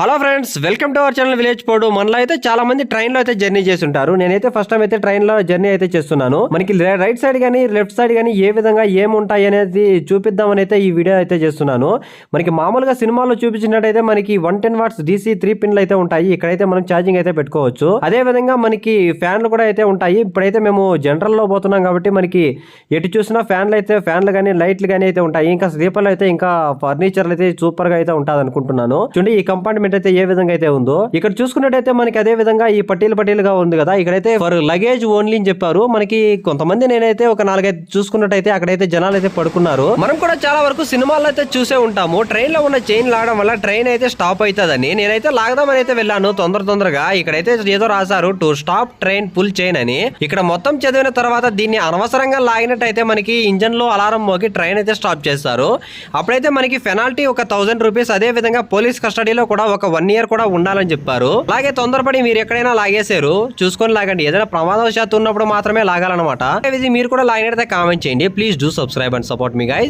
Hello friends welcome to our channel village పోడు. మనలో అయితే చాలా మంది ట్రైన్లో అయితే జర్నీ చేసి ఉంటారు నేనైతే ఫస్ట్ టైం అయితే ట్రైన్లో జర్నీ అయితే చేస్తున్నాను. మనకి రైట్ సైడ్ కానీ లెఫ్ట్ సైడ్ కానీ ఏ విధంగా ఏముంటాయి అనేది చూపిద్దామని అయితే ఈ వీడియో అయితే చేస్తున్నాను. మనకి మామూలుగా సినిమాలో చూపించినట్టయితే మనకి one ten watts DC three పిన్లు అయితే ఉంటాయి. ఇక్కడైతే మనం ఛార్జింగ్ అయితే పెట్టుకోవచ్చు. అదే విధంగా మనకి ఫ్యాన్లు కూడా అయితే ఉంటాయి. ఇప్పుడైతే మేము జనరల్లో పోతున్నాం కాబట్టి మనకి ఎటు చూసినా ఫ్యాన్లు అయితే ఫ్యాన్లు కానీ లైట్లు కానీ అయితే ఉంటాయి. ఇంకా స్లీపర్లు అయితే ఇంకా ఫర్నిచర్ అయితే సూపర్గా అయితే ఉంటుంది అనుకుంటున్నాను చూడండి ఈ కంపార్ట్మెంట్ అయితే ఏ విధంగా అయితే ఉందో ఇక్కడ చూసుకున్నట్టయితే మనకి అదే విధంగా ఈ పట్టీలు పట్టీలుగా ఉంది కదా. ఇక్కడైతే ఫర్ లగేజ్ ఓన్లీ అని చెప్పారు. మనకి కొంతమంది నేనైతే ఒక నాలుగైదు చూసుకున్నట్టయితే అక్కడైతే జనాలు అయితే పడుకున్నారు. మనం కూడా చాలా వరకు సినిమాల్లో అయితే చూసే ఉంటాము. ట్రైన్లో ఉన్న చైన్ లాగడం వల్ల ట్రైన్ అయితే స్టాప్ అవుతుందని నేనైతే లాగదామని అయితే వెళ్ళాను. తొందర తొందరగా ఇక్కడైతే ఏదో రాశారు to stop train pull chain అని. ఇక్కడ మొత్తం చదివిన తర్వాత దీన్ని అనవసరంగా లాగినట్టయితే మనకి ఇంజన్లో అలారం మోగి ట్రైన్ అయితే స్టాప్ చేస్తారు. అప్పుడైతే మనకి పెనాల్టీ ఒక థౌసండ్ రూపీస్ అదే విధంగా పోలీస్ కస్టడీలో కూడా ఒక వన్ ఇయర్ కూడా ఉండాలని చెప్పారు. అలాగే తొందరపడి మీరు ఎక్కడైనా లాగేశారు చూసుకొని లాగండి. ఏదైనా ప్రమాదవశాత్తు ఉన్నప్పుడు మాత్రమే లాగాలన్నమాట. ఇది మీరు కూడా లాగినట్టు కామెంట్ చేయండి. Please do subscribe and support me guys